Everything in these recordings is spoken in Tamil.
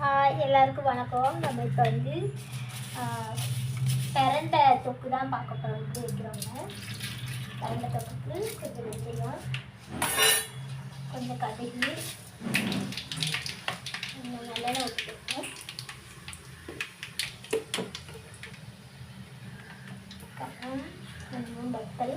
ஹாய் எல்லாருக்கும் வணக்கம். நம்ம இப்போ வந்து பிரண்டை தொக்கு தான் பார்க்க போகிறோம் வந்து வைக்கிறோங்க பிரண்டை தொக்குக்கு கொஞ்சம் வெந்தயம் கொஞ்சம் கடுகு. கொஞ்சம் நல்லெண்ணெய் ஊற்றிக்கோங்க கொஞ்சம் வத்தல்.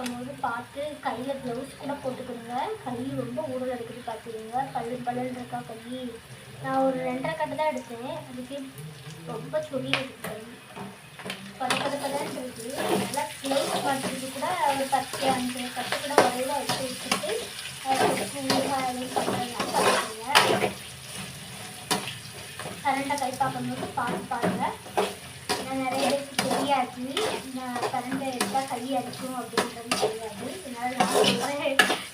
பார்க்கும் போது பார்த்து கையில் க்ளவுஸ் கூட போட்டுக்கணுங்க கை ரொம்ப ஊழல் அடிக்கடி பார்த்துருங்க பல்லு பல்லு இருக்கா கை. நான் ஒரு ரெண்டரை கட்டு தான் எடுத்தேன். அதுக்கு ரொம்ப சொல்லி இருக்கு. பல பல பலன் பதன்னு இருக்கு. நல்லா க்ளவுஸ் மாட்டுறது கூட ஒரு பத்து அஞ்சு கட்டு கூட வரையில வச்சு வச்சுட்டு கரண்டாக கரண்டை கை பார்க்கும்போது பார்த்து பாருங்க. நான் நிறைய தெரியாது நான் கரண்டை எடுத்தால் கை அடிக்கும் அப்படின்றது தெரியாது. அதனால நான்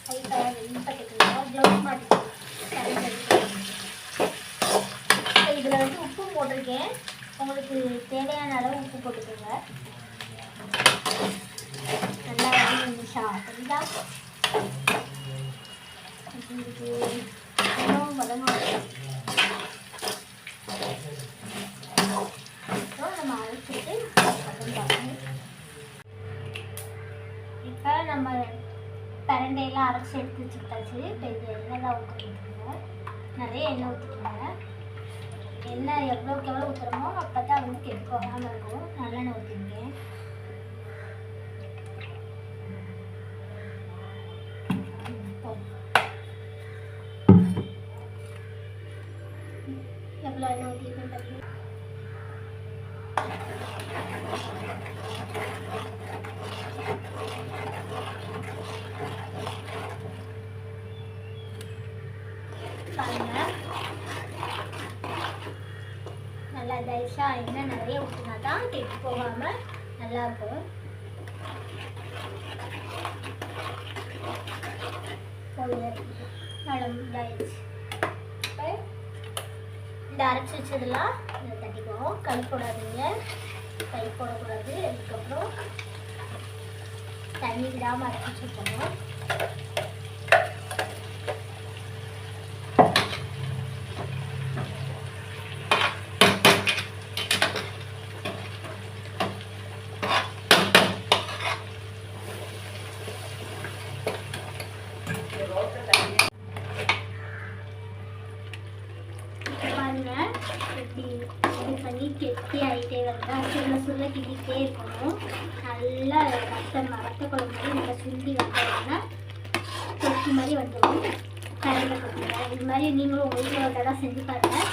கை கலர் வெளிப்பட்டுக்கலாம் க்ளவுஸ் மாட்டிக்கலாம் கரண்ட் அடிக்கும். இதில் வந்து உப்பு போட்டிருக்கேன். உங்களுக்கு தேவையான அளவு உப்பு போட்டுக்கோங்க. நல்லா வந்து நிமிஷம் சரிங்களா இதுக்கு இன்னும் வதங்கணும் அப்புறம் நம்ம அரைச்சிட்டு பதம் பார்க்கணும் இப்போ நம்ம பிரண்டையெல்லாம் அரைச்சி எடுத்து வச்சுக்கிட்டாச்சு. இப்போ இது எண்ணெய் தான் நிறைய எண்ணெய் ஊற்றிக்கோங்க எண்ணெய் எவ்வளோக்கு எவ்வளோ ஊற்றுறோமோ அப்போ தான் வந்து கெட்டு போகாமல் இருக்கும். நல்லெண்ணெய் ஊற்றிருக்கேன் எவ்வளோ எண்ணெய் ஊற்றிருக்கேன் நல்லா தைஷா இன்னும் நிறைய ஊற்றினா தான் கெட்டு போகாமல் நல்லா இருக்கும். இந்த அரைச்சி வச்சதெல்லாம் இதை தட்டிக்குவோம். கை போடாதீங்க. கை போடக்கூடாது. அதுக்கப்புறம் தண்ணி விடாமல் அரைச்சி வச்சுக்கணும் பாருங்க எப்படி இது பண்ணி கெட்டி ஆகிட்டே வருதா சுள்ள கிண்டிகிட்டே இருக்கணும். நல்லா ரத்த ரத்த குழம்பு மாதிரி நல்லா சுண்டி வந்தோம்னா தொட்டி மாதிரி வந்துடும். கரண்டில் கொட்டுங்க இது மாதிரி நீங்களும் உங்கள் வீட்டில் ஒரு தடவை செஞ்சு பாருங்கள்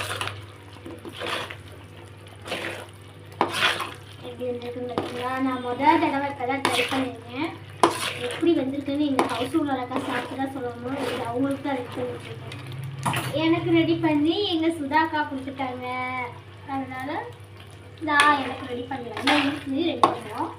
எப்படி வந்திருக்குன்னு பார்த்தீங்களா நான் முதல் தடவை இப்போ தான் ட்ரை பண்ணியிருக்கேன். எப்படி வந்திருக்குன்னு எங்கள் ஹவுஸ் உள்ளக்கா சாப்பிட்டு தான் சொல்லணும் இது அவங்களுக்கு தான் ரெடி பண்ணிட்டுருக்கேன் எனக்கு ரெடி பண்ணி எங்கள் சுதாக்கா கொடுத்துட்டாங்க. நான் எனக்கு ரெடி பண்ணிடுறேன் இன்னும் ரெடி பண்ணுறோம்